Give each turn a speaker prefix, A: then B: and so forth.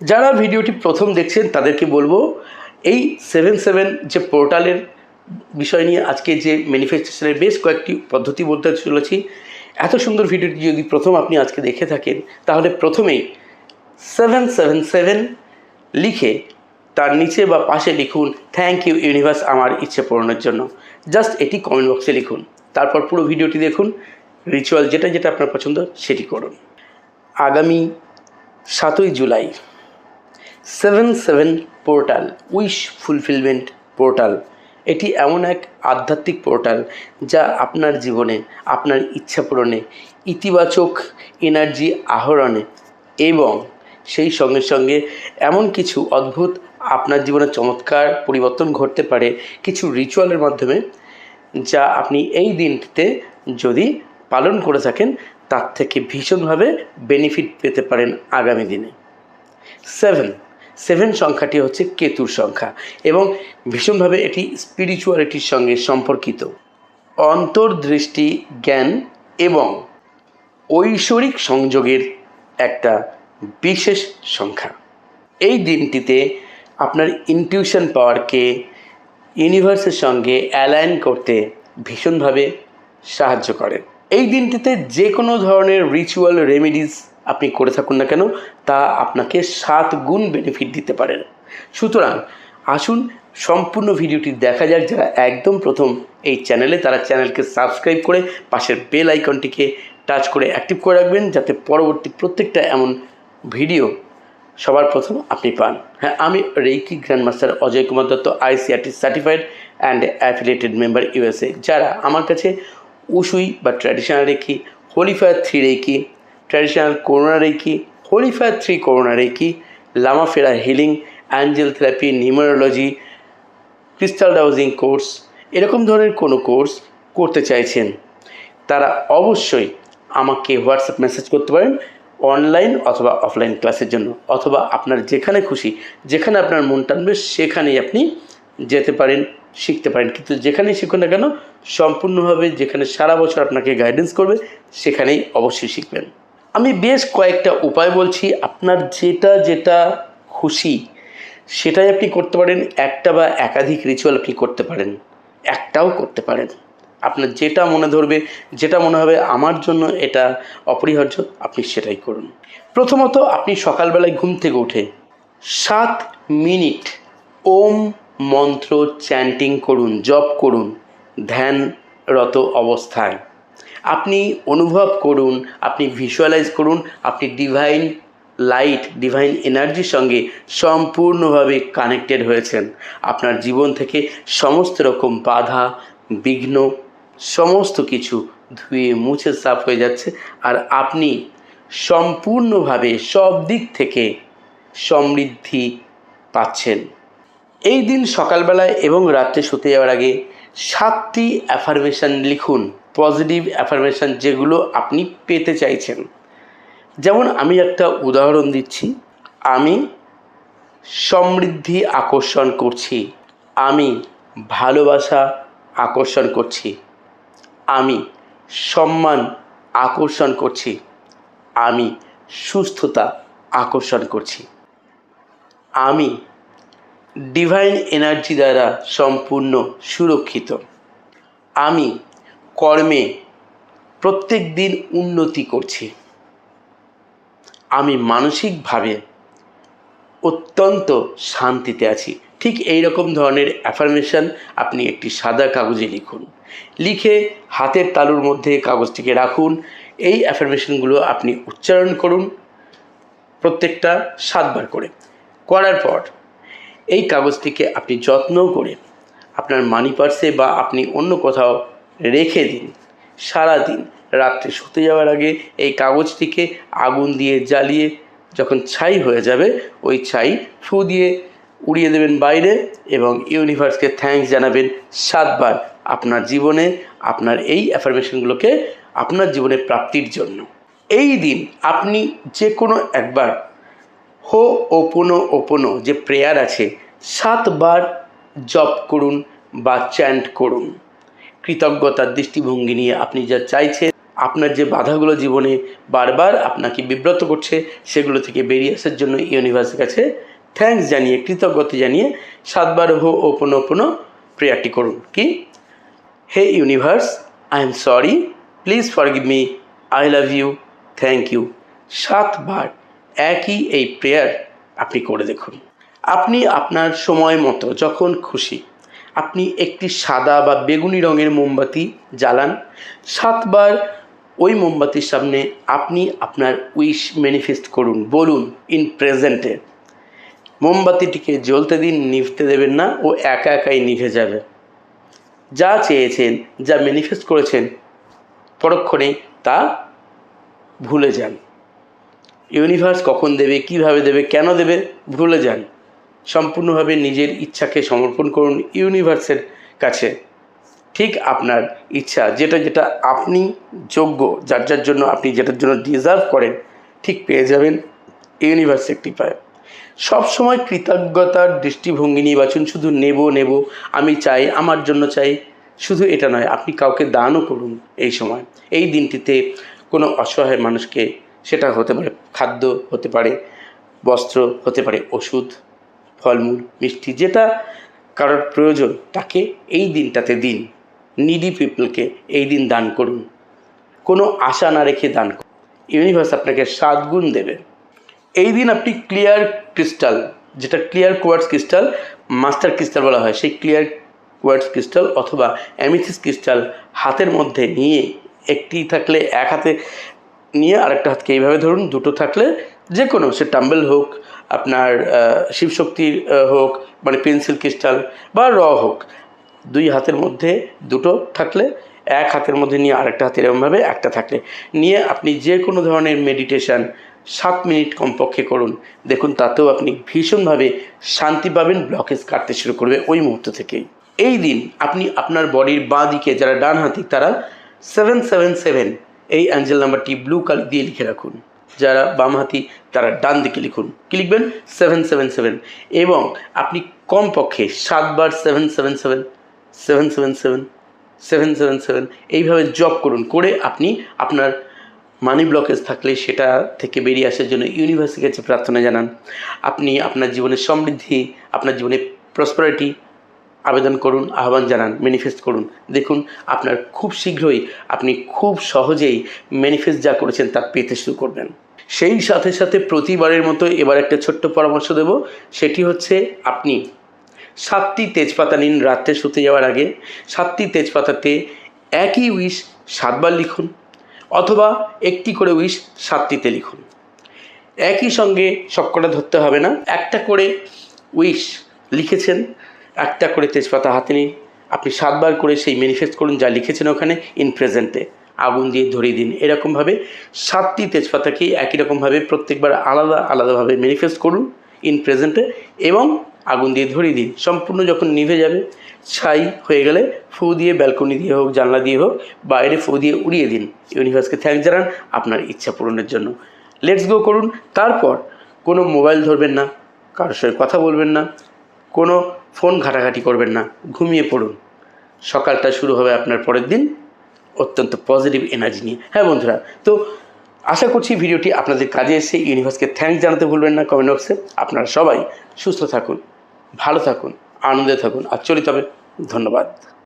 A: যারা ভিডিওটি প্রথম দেখছেন, তাদেরকে বলব, এই সেভেন সেভেন যে পোর্টালের বিষয় নিয়ে আজকে যে ম্যানিফেস্টেশনের বেশ কয়েকটি পদ্ধতি বলতে চলেছি, এত সুন্দর ভিডিওটি যদি প্রথম আপনি আজকে দেখে থাকেন, তাহলে প্রথমেই সেভেন সেভেন সেভেন লিখে তার নিচে বা পাশে লিখুন থ্যাংক ইউ ইউনিভার্স আমার ইচ্ছে পূরণের জন্য। জাস্ট এটি কমেন্ট বক্সে লিখুন। তারপর পুরো ভিডিওটি দেখুন রিচুয়াল যেটা যেটা আপনার পছন্দ, সেটি করুন। আগামী সাতই July seven seven portal wish fulfilment portal এটি এমন এক আধ্যাত্মিক পোর্টাল যা আপনার জীবনে, আপনার ইচ্ছা পূরণে, ইতিবাচক এনার্জি আহরণে এবং সেই সঙ্গে সঙ্গে এমন কিছু অদ্ভুত আপনার জীবনে চমৎকার পরিবর্তন ঘটতে পারে কিছু রিচুয়ালের মাধ্যমে যা আপনি এই দিনটিতে যদি পালন করে থাকেন, তার থেকে ভীষণভাবে বেনিফিট পেতে পারেন আগামী দিনে। সেভেন সেভেন সংখ্যাটি হচ্ছে কেতুর সংখ্যা এবং ভীষণভাবে এটি স্পিরিচুয়ালিটির সঙ্গে সম্পর্কিত। অন্তর্দৃষ্টি, জ্ঞান এবং ঐশ্বরিক সংযোগের একটা বিশেষ সংখ্যা। এই দিনটিতে আপনার ইনটিউশন পাওয়ারকে ইউনিভার্সের সঙ্গে অ্যালাইন করতে ভীষণভাবে সাহায্য করে। এই দিনটিতে যে কোনো ধরনের রিচুয়াল রেমেডিস আপনি করে থাকুন না কেন, তা আপনাকে সাত গুণ বেনিফিট দিতে পারেন সুতরাং আসুন সম্পূর্ণ ভিডিওটি দেখা যাক যারা একদম প্রথম এই চ্যানেলে তারা চ্যানেলকে সাবস্ক্রাইব করে পাশের বেল আইকনটিকে টাচ করে অ্যাক্টিভ করে রাখবেন, যাতে পরবর্তী প্রত্যেকটা এমন ভিডিও সবার প্রথম আপনি পান। হ্যাঁ আমি reiki grandmaster Ajay Kumar Dutta ICRT certified and affiliated member USA যারা আমার কাছে উসুই বা traditional reiki holy fire three reiki traditional corona reiki holy fire three corona reiki Lama Fera healing angel therapy numerology crystal dowsing course এরকম ধরনের কোনো course করতে চাইছেন, তারা অবশ্যই আমাকে হোয়াটসঅ্যাপ মেসেজ করতে পারেন অনলাইন অথবা অফলাইন ক্লাসের জন্য, অথবা আপনার যেখানে খুশি, যেখানে আপনার মন টানবে, সেখানেই আপনি যেতে পারেন, শিখতে পারেন। কিন্তু যেখানেই শিখুন না কেন, সম্পূর্ণভাবে যেখানে সারা বছর আপনাকে গাইডেন্স করবে, সেখানেই অবশ্যই শিখবেন। আমি বেশ কয়েকটা উপায় বলছি। আপনার যেটা যেটা খুশি, সেটাই আপনি করতে পারেন। একটা বা একাধিক রিচুয়াল আপনি করতে পারেন। একটাও করতে পারেন। আপনার যেটা মনে ধরবে, যেটা মনে হবে আমার জন্য এটা অপরিহার্য, আপনি সেটাই করুন। প্রথমত আপনি সকালবেলায় ঘুম থেকে উঠে সাত মিনিট ওম মন্ত্র চ্যান্টিং করুন, জপ করুন, ধ্যানরত অবস্থায়। আপনি অনুভব করুন, আপনি ভিজুয়ালাইজ করুন, আপনি ডিভাইন লাইট ডিভাইন এনার্জির সঙ্গে সম্পূর্ণভাবে কানেক্টেড হয়েছেন। আপনার জীবন থেকে সমস্ত রকম বাধা, বিঘ্ন, সমস্ত কিছু ধুয়ে মুছে সাফ হয়ে যাচ্ছে আর আপনি সম্পূর্ণভাবে সব দিক থেকে সমৃদ্ধি পাচ্ছেন। এই দিন সকালবেলায় এবং রাত্রে শুতে যাওয়ার আগে সাতটি অ্যাফার্মেশন লিখুন পজিটিভ অ্যাফার্মেশন যেগুলো আপনি পেতে চাইছেন। যেমন আমি একটা উদাহরণ দিচ্ছি, আমি সমৃদ্ধি আকর্ষণ করছি, আমি ভালোবাসা আকর্ষণ করছি, আমি সম্মান আকর্ষণ করছি, আমি সুস্থতা আকর্ষণ করছি, আমি ডিভাইন এনার্জি দ্বারা সম্পূর্ণ সুরক্ষিত। আমি কর্মে প্রত্যেক দিন উন্নতি করছি। আমি মানসিকভাবে অত্যন্ত শান্তিতে আছি। ঠিক এই রকম ধরনের অ্যাফার্মেশন আপনি একটি সাদা কাগজে লিখুন। লিখে হাতের তালুর মধ্যে কাগজটিকে রাখুন। এই অ্যাফার্মেশনগুলো আপনি উচ্চারণ করুন প্রত্যেকটা সাতবার করে। করার পর এই কাগজটিকে আপনি যত্ন করে আপনার মানি পার্সে বা আপনি অন্য কোথাও রেখে দিন। সারা দিন রাত্রে শুতে যাওয়ার আগে এই কাগজটিকে আগুন দিয়ে জ্বালিয়ে যখন ছাই হয়ে যাবে, ওই ছাই ফু দিয়ে উড়িয়ে দেবেন বাইরে এবং ইউনিভার্সকে থ্যাঙ্কস জানাবেন সাতবার আপনার জীবনে, আপনার এই অ্যাফার্মেশনগুলোকে আপনার জীবনে প্রাপ্তির জন্য। এই দিন আপনি যে কোনো একবার হো ওপনো ওপনো যে প্রেয়ার আছে, সাতবার জপ করুন বা চ্যান্ট করুন। কৃতজ্ঞতার দৃষ্টিভঙ্গি নিয়ে আপনি যা চাইছেন, আপনার যে বাধাগুলো জীবনে বারবার আপনাকে বিব্রত করছে, সেগুলো থেকে বেরিয়ে আসার জন্য ইউনিভার্সের কাছে থ্যাঙ্কস জানিয়ে, কৃতজ্ঞতা জানিয়ে সাতবার হো ওপন ওপন প্রেয়ারটি করুন। কি? Hey universe I am sorry please forgive me I love you thank you সাতবার। একই এই প্রেয়ার আপনি করে দেখুন। আপনি আপনার সময় মতো যখন খুশি, আপনি একটি সাদা বা বেগুনি রঙের মোমবাতি জ্বালান, সাতবার ওই মোমবাতির সামনে আপনি আপনার উইশ ম্যানিফেস্ট করুন, বলুন ইন প্রেজেন্টে মোমবাতিটিকে জ্বলতে দিন, নিভতে দেবেন না, ও একা একাই নিভে যাবে। যা চেয়েছেন, যা ম্যানিফেস্ট করেছেন পরক্ষণে তা ভুলে যান। ইউনিভার্স কখন দেবে, কীভাবে দেবে, কেন দেবে, ভুলে যান। সম্পূর্ণভাবে নিজের ইচ্ছাকে সমর্পণ করুন ইউনিভার্সের কাছে। ঠিক আপনার ইচ্ছা, যেটা যেটা আপনি যোগ্য, যার যার জন্য আপনি যেটার জন্য ডিজার্ভ করেন, ঠিক পেয়ে যাবেন ইউনিভার্স একটি পায় সবসময় কৃতজ্ঞতার দৃষ্টিভঙ্গি নিয়ে বাঁচুন শুধু নেব নেব, আমি চাই, আমার জন্য চাই, শুধু এটা নয়, আপনি কাউকে দানও করুন এই সময়। এই দিনটিতে কোনো অসহায় মানুষকে সেটা হতে পারে খাদ্য, হতে পারে বস্ত্র, হতে পারে ওষুধ, ফলমূল, মিষ্টি, যেটা কারোর প্রয়োজন, তাকে এই দিনটাতে দিন। নিডি পিপলকে এই দিন দান করুন। কোনো আশা না রেখে দান করুন। ইউনিভার্স আপনাকে সাত গুণ দেবে। এই দিন আপনি ক্লিয়ার ক্রিস্টাল যেটা clear quartz crystal master crystal বলা হয়, সেই ক্লিয়ার কোয়ার্টস ক্রিস্টাল অথবা অ্যামিথিস ক্রিস্টাল হাতের মধ্যে নিয়ে, একটি থাকলে এক হাতে নিয়ে আরেকটা হাতকে এইভাবে ধরুন, দুটো থাকলে যে কোনো সে টাম্বেল হোক, আপনার শিবশক্তি হোক মানে পেন্সিল, ক্রিস্টাল বা র হোক, দুই হাতের মধ্যে দুটো থাকলে, এক হাতের মধ্যে নিয়ে আরেকটা হাতের এরমভাবে একটা থাকলে। নিয়ে আপনি যে কোনো ধরনের মেডিটেশন সাত মিনিট কমপক্ষে করুন। দেখুন, তাতেও আপনি ভীষণভাবে শান্তি পাবেন ব্লকেজ কাটতে শুরু করবে ওই মুহূর্ত থেকেই। এই দিন আপনি আপনার বডির বাঁ দিকে, যারা ডান হাতি, তারা সেভেন সেভেন সেভেন এই অ্যাঞ্জেল নাম্বারটি ব্লু কালার দিয়ে লিখে রাখুন। যারা বাম হাতি, তারা ডান দিকে লিখুন। কি লিখবেন? সেভেন সেভেন সেভেন এবং আপনি কমপক্ষে সাতবার seven seven seven seven seven seven seven seven seven এইভাবে জব করুন। করে আপনি আপনার মানি ব্লকেজ থাকলে সেটা থেকে বেরিয়ে আসার জন্য ইউনিভার্সিটির কাছে প্রার্থনা জানান। আপনি আপনার জীবনের সমৃদ্ধি, আপনার জীবনে প্রসপারিটি আবেদন করুন, আহ্বান জানান ম্যানিফেস্ট করুন। দেখুন, আপনার খুব শীঘ্রই আপনি খুব সহজেই ম্যানিফেস্ট যা করেছেন তা পেতে শুরু করবেন। সেই সাথে সাথে প্রতিবারের মতো এবার একটা ছোট্ট পরামর্শ দেব। সেটি হচ্ছে আপনি সাতটি তেজপাতা নিন রাত্রে শুতে যাওয়ার আগে। সাতটি তেজপাতাতে একই উইশ সাতবার লিখুন অথবা একটি করে উইশ সাতটিতে লিখুন। একই সঙ্গে সবকটা ধরতে হবে না। একটা করে উইশ লিখেছেন একটা করে তেজপাতা হাতে নিন। আপনি সাতবার করে সেই ম্যানিফেস্ট করুন যা লিখেছেন ওখানে ইন প্রেজেন্টে আগুন দিয়ে ধরিয়ে দিন। এরকমভাবে সাতটি তেজপাতাকে একই রকমভাবে প্রত্যেকবার আলাদা আলাদাভাবে ম্যানিফেস্ট করুন ইন প্রেজেন্টে এবং আগুন দিয়ে ধরিয়ে দিন। সম্পূর্ণ যখন নিভে যাবে, ছাই হয়ে গেলে ফু দিয়ে ব্যালকনি দিয়ে হোক, জানলা দিয়ে হোক, বাইরে ফু দিয়ে উড়িয়ে দিন। ইউনিভার্সকে থ্যাংক জানান আপনার ইচ্ছা পূরণের জন্য। লেটস গো করুন। তারপর কোনো মোবাইল ধরবেন না, কারোর সঙ্গে কথা বলবেন না, কোনো ফোন ঘাটাঘাটি করবেন না, ঘুমিয়ে পড়ুন। সকালটা শুরু হবে আপনার পরের দিন অত্যন্ত পজিটিভ এনার্জি নিয়ে। হ্যাঁ বন্ধুরা, তো আশা করছি ভিডিওটি আপনাদের কাজে এসে ইউনিভার্সকে থ্যাংক জানাতে ভুলবেন না কমেন্ট বক্সে আপনারা সবাই সুস্থ থাকুন, ভালো থাকুন, আনন্দে থাকুন। আর চলিত হবে। ধন্যবাদ।